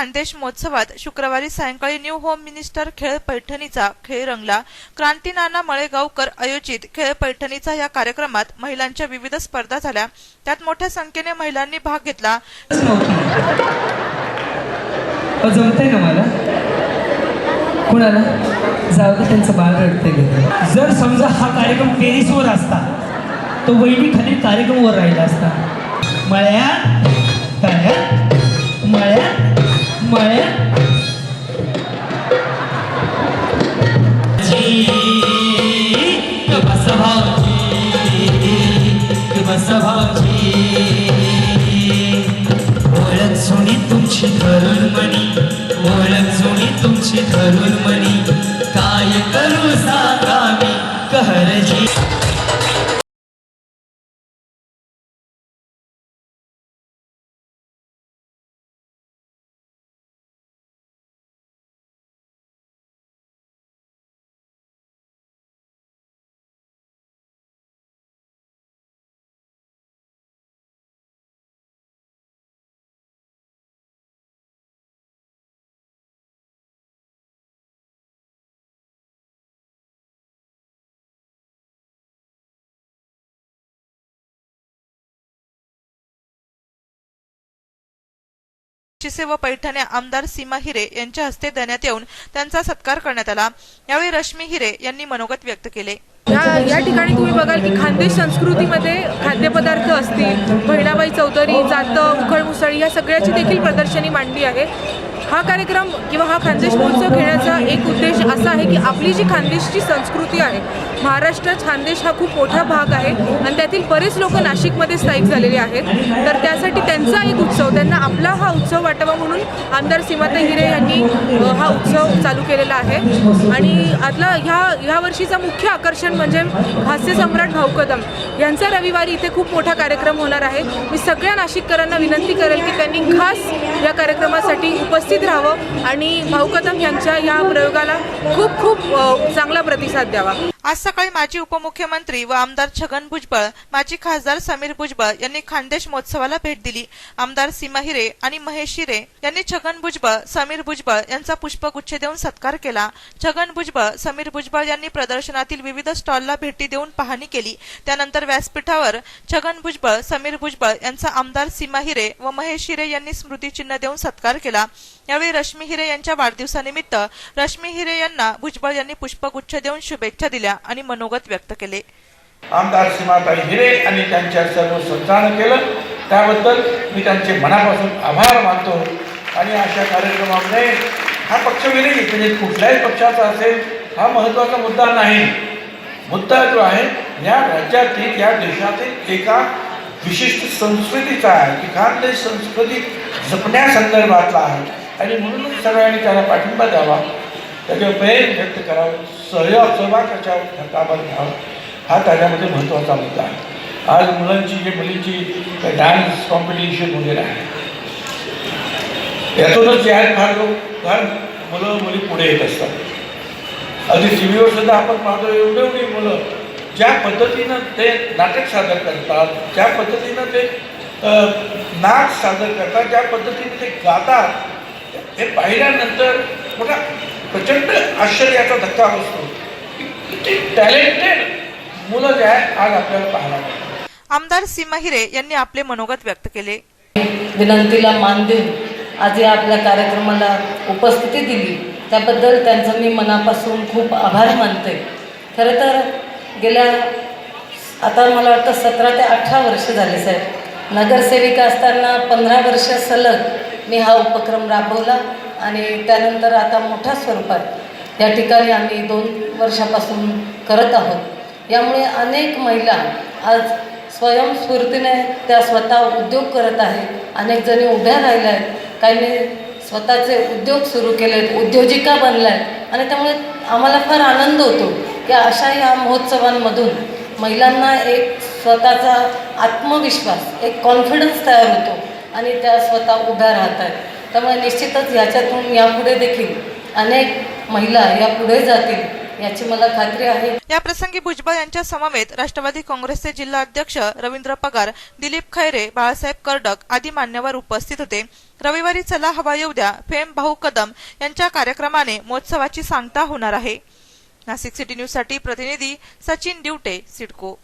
खानदेश महोत्सवात शुक्रवारी सायंकाळी न्यू होम मिनिस्टर खेळ पैठणीचा खेळ रंगला. क्रांती नाना मळेगावकर आयोजित खेळ पैठणीचा या कार्यक्रमात महिलांच्या विविध स्पर्धा झाल्या. त्यात मोठ्या संख्येने महिलांनी भाग घेतला. जमतंय ना मला? कुणाला? जाऊ दे त्यांचं बाळ रडते जर समजा हा कार्यक्रम टेरिसवर असता तो वहिनी खाली कार्यक्रमवर राहिला असता. मळ्यात तळ्यात मळ्यात ओळख हो हो सोनी तुमची धरून मनी ओळख सोनी तुमची धरून मनी. काय करू सांगा मी कहरजी चिसे व पैठणे आमदार सीमा हिरे यांच्या हस्ते देण्यात येऊन त्यांचा सत्कार करण्यात आला. यावेळी रश्मी हिरे यांनी मनोगत व्यक्त केले. या या ठिकाणी तुम्ही बघाल की खानदेश संस्कृतीमध्ये खाद्यपदार्थ असतील बहिणाबाई चौधरी जातं उखळ मुसळी या सगळ्याची देखील प्रदर्शनी मांडली आहे. हा कार्यक्रम किंवा हा खानदेश महोत्सव घेण्याचा एक उद्देश असा आहे की आपली जी खानदेशची संस्कृती आहे महाराष्ट्रात खानदेश हा खूप मोठा भाग आहे आणि त्यातील बरेच लोक नाशिकमध्ये स्थायिक झालेले आहेत. तर त्यासाठी त्यांचा एक उत्सव त्यांना आपला हा उत्सव वाटावा म्हणून आमदार सीमाता हिरे यांनी हा उत्सव चालू केलेला आहे. आणि आतला ह्या ह्या वर्षीचा मुख्य आकर्षण म्हणजे हास्यसम्राट भाऊ कदम. यांचा रविवारी इथे खूप मोठा कार्यक्रम होणार आहे. मी सगळ्या नाशिककरांना विनंती करेल की त्यांनी खास या कार्यक्रमासाठी उपस्थित राहावं आणि भाऊ कदम यांच्या या प्रयोगाला खूप खूप चांगला प्रतिसाद द्यावा. आज सकाळी माजी उपमुख्यमंत्री व आमदार छगन भुजबळ माजी खासदार समीर भुजबळ यांनी खानदेश महोत्सवाला भेट दिली. आमदार सीमा हिरे आणि महेश हिरे यांनी छगन भुजबळ समीर भुजबळ यांचा पुष्पगुच्छ देऊन सत्कार केला. छगन भुजबळ समीर भुजबळ यांनी प्रदर्शनातील विविध स्टॉलला भेटी देऊन पाहणी केली. त्यानंतर व्यासपीठावर छगन भुजबळ समीर भुजबळ यांचा आमदार सीमा हिरे व महेश हिरे यांनी स्मृतिचिन्ह देऊन सत्कार केला. यावेळी रश्मी हिरे यांच्या वाढदिवसानिमित्त रश्मी हिरे यांना भुजबळ यांनी पुष्पगुच्छ देऊन शुभेच्छा दिल्या आणि मनोगत व्यक्त केले. आमदार सीमाताई हिरे आणि त्यांच्या सर्व संचालन केलं. त्याबद्दल मी त्यांचे मनापासून आभार मानतो. आणि अशा कार्यक्रमामध्ये हा पक्षविरही म्हणजे कुठल्याही पक्षाचा असेल हा महत्त्वाचा मुद्दा नाही. मुद्दा जो आहे या राज्यातील या देशातील एका विशिष्ट संस्कृतीचा आहे. की खानदेश संस्कृती जपण्यासंदर्भातला आहे. आणि म्हणूनच सगळ्यांनी त्याला पाठिंबा द्यावा. त्याचे प्रेम व्यक्त करावं. सहयोग सहभाग त्याच्या कामात घ्यावा. हा त्याच्यामध्ये महत्त्वाचा मुद्दा आहे. आज मुलांची जे मुलींची डान्स कॉम्पिटिशन वगैरे आहे. यातूनच या फार लोक फार मुलं मुली पुढे येत असतात. अगदी टी व्हीवर सुद्धा आपण पाहतो एवढे एवढी मुलं ज्या पद्धतीनं ते नाटक सादर करतात ज्या पद्धतीनं ते नाच सादर करतात ज्या पद्धतीने ते गातात हे पाहिल्यानंतर मोठा प्रचंड आश्चर्याचा धक्का बसतो. की किती टॅलेंटेड मुलं जे आहे आज आपल्याला पाहायला आमदार सीमा हिरे यांनी आपले मनोगत व्यक्त केले. विनंतीला मान देऊन आज या आपल्या कार्यक्रमाला उपस्थिती दिली. त्याबद्दल त्यांचं मी मनापासून खूप आभार मानते. खरं तर गेल्या आता मला वाटतं सतरा ते अठरा वर्ष झाले साहेब. नगरसेविका असताना पंधरा वर्ष सलग मी हा उपक्रम राबवला आणि त्यानंतर आता मोठ्या स्वरूपात या ठिकाणी आम्ही दोन वर्षापासून करत आहोत. यामुळे अनेक महिला आज स्वयंस्फूर्तीने त्या स्वतः उद्योग करत आहेत. अनेक जणी उभ्या राहिल्या आहेत. काहींनी स्वतःचे उद्योग सुरू केले आहेत उद्योजिका बनल्या आहेत. आणि त्यामुळे आम्हाला फार आनंद होतो की अशा या महोत्सवांमधून महिलांना एक स्वतःचा आत्मविश्वास एक कॉन्फिडन्स तयार होतो. आणि त्या स्वतः उभ्या राहत आहेत त्यामुळे निश्चितच ह्याच्यातून यापुढे देखील अनेक महिला या पुढे जातील याची मला खात्री आहे. या प्रसंगी भुजबळ यांच्या समवेत राष्ट्रवादी काँग्रेसचे जिल्हा अध्यक्ष रवींद्र पगार दिलीप खैरे बाळासाहेब कर्डक आदी मान्यवर उपस्थित होते. रविवारी चला हवा येऊ द्या फेम भाऊ कदम यांच्या कार्यक्रमाने महोत्सवाची सांगता होणार आहे. नाशिक सिटी न्यूजसाठी प्रतिनिधी सचिन दिवटे सिडको.